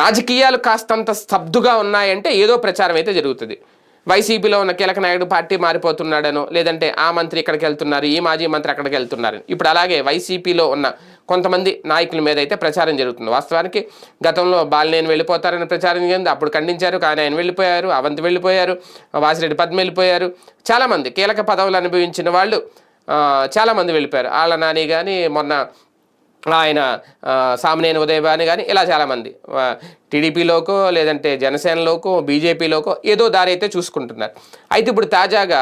రాజకీయాలు కాస్తంత స్తబ్దుగా ఉన్నాయంటే ఏదో ప్రచారం అయితే జరుగుతుంది. వైసీపీలో ఉన్న కీలక నాయుడు పార్టీ మారిపోతున్నాడనో లేదంటే ఆ మంత్రి ఇక్కడికి వెళ్తున్నారు ఈ మాజీ మంత్రి అక్కడికి వెళ్తున్నారు ఇప్పుడు అలాగే వైసీపీలో ఉన్న కొంతమంది నాయకుల మీద అయితే ప్రచారం జరుగుతుంది. వాస్తవానికి గతంలో బాలినేని వెళ్ళిపోతారని ప్రచారం జరిగింది. అప్పుడు ఖండించారు కానీ ఆయన వెళ్ళిపోయారు అవంతి వెళ్ళిపోయారు వాసిరెడ్డి పద్మ వెళ్ళిపోయారు. చాలామంది కీలక పదవులు అనుభవించిన వాళ్ళు చాలామంది వెళ్ళిపోయారు. ఆళ్ళ నాని కానీ మొన్న ఆయన ఆ, ఉదయవాణి ఉదయభాని కానీ ఇలా చాలామంది. టీడీపీలోకో లేదంటే జనసేనలోకో బీజేపీలోకో ఏదో దారి అయితే చూసుకుంటున్నారు. అయితే ఇప్పుడు తాజాగా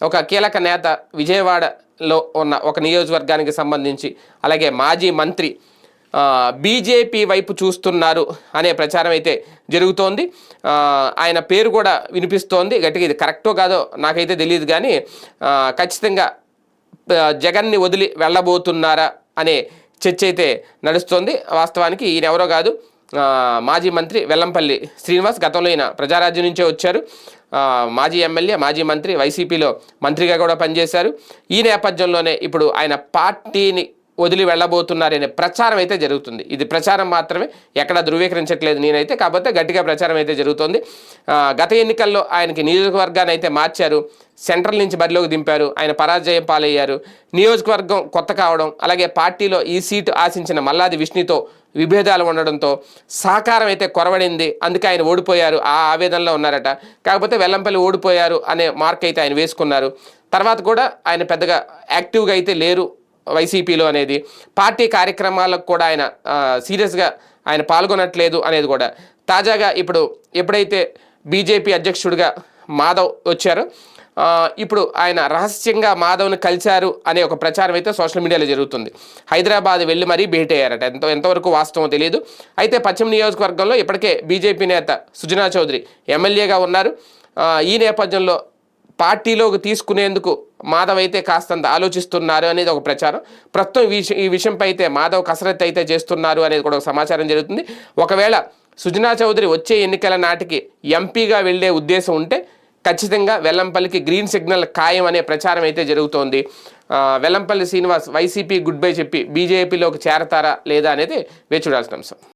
ఒక కీలక నేత విజయవాడలో ఉన్న ఒక నియోజకవర్గానికి సంబంధించి అలాగే మాజీ మంత్రి బీజేపీ వైపు చూస్తున్నారు అనే ప్రచారం అయితే జరుగుతోంది. ఆయన పేరు కూడా వినిపిస్తోంది. గట్టిగా ఇది కరెక్టో కాదో నాకైతే తెలియదు కానీ ఖచ్చితంగా జగన్ని వదిలి వెళ్ళబోతున్నారా అనే చర్చ అయితే నడుస్తోంది. వాస్తవానికి ఈయన ఎవరో కాదు మాజీ మంత్రి వెల్లంపల్లి శ్రీనివాస్ గతంలో ఈయన ప్రజారాజ్యం నుంచే వచ్చారు. మాజీ ఎమ్మెల్యే మాజీ మంత్రి వైసీపీలో మంత్రిగా కూడా పనిచేశారు. ఈ నేపథ్యంలోనే ఇప్పుడు ఆయన పార్టీని వదిలి వెళ్ళబోతున్నారనే ప్రచారం అయితే జరుగుతుంది. ఇది ప్రచారం మాత్రమే ఎక్కడ ధృవీకరించట్లేదు నేనైతే కాకపోతే గట్టిగా ప్రచారం అయితే జరుగుతుంది. గత ఎన్నికల్లో ఆయనకి నియోజకవర్గాన్ని అయితే మార్చారు సెంట్రల్ నుంచి బరిలోకి దింపారు ఆయన పరాజయం పాలయ్యారు. నియోజకవర్గం కొత్త కావడం అలాగే పార్టీలో ఈ సీటు ఆశించిన మల్లాది విష్ణుతో విభేదాలు ఉండడంతో సహకారం అయితే కొరవడింది. అందుకే ఆయన ఓడిపోయారు ఆ ఆవేదనలో ఉన్నారట. కాకపోతే వెల్లంపల్లి ఓడిపోయారు అనే మార్క్ అయితే ఆయన వేసుకున్నారు. తర్వాత కూడా ఆయన పెద్దగా యాక్టివ్గా అయితే లేరు. వైసీపీలో అనేది పార్టీ కార్యక్రమాలకు కూడా ఆయన సీరియస్గా ఆయన పాల్గొనట్లేదు అనేది కూడా. తాజాగా ఇప్పుడు ఎప్పుడైతే బీజేపీ అధ్యక్షుడిగా మాధవ్ వచ్చారో ఇప్పుడు ఆయన రహస్యంగా మాధవ్ని కలిశారు అనే ఒక ప్రచారం అయితే సోషల్ మీడియాలో జరుగుతుంది. హైదరాబాద్ వెళ్ళి మరీ భేటీ అయ్యారట. ఎంత ఎంతవరకు వాస్తవం తెలియదు అయితే పశ్చిమ నియోజకవర్గంలో ఇప్పటికే బీజేపీ నేత సుజనా చౌదరి ఎమ్మెల్యేగా ఉన్నారు. ఈ నేపథ్యంలో పార్టీలోకి తీసుకునేందుకు మాధవ్ అయితే కాస్తంత ఆలోచిస్తున్నారు అనేది ఒక ప్రచారం. ప్రస్తుతం ఈ విషయం ఈ విషయంపై అయితే మాధవ్ కసరత్తు అయితే చేస్తున్నారు అనేది కూడా ఒక సమాచారం జరుగుతుంది. ఒకవేళ సుజనా చౌదరి వచ్చే ఎన్నికల నాటికి ఎంపీగా వెళ్ళే ఉద్దేశం ఉంటే ఖచ్చితంగా వెల్లంపల్లికి గ్రీన్ సిగ్నల్ ఖాయం అనే ప్రచారం అయితే జరుగుతోంది. వెల్లంపల్లి శ్రీనివాస్ వైసీపీ గుడ్ బై చెప్పి బీజేపీలోకి చేరతారా లేదా అనేది వేచి చూడాల్సిన అంశం.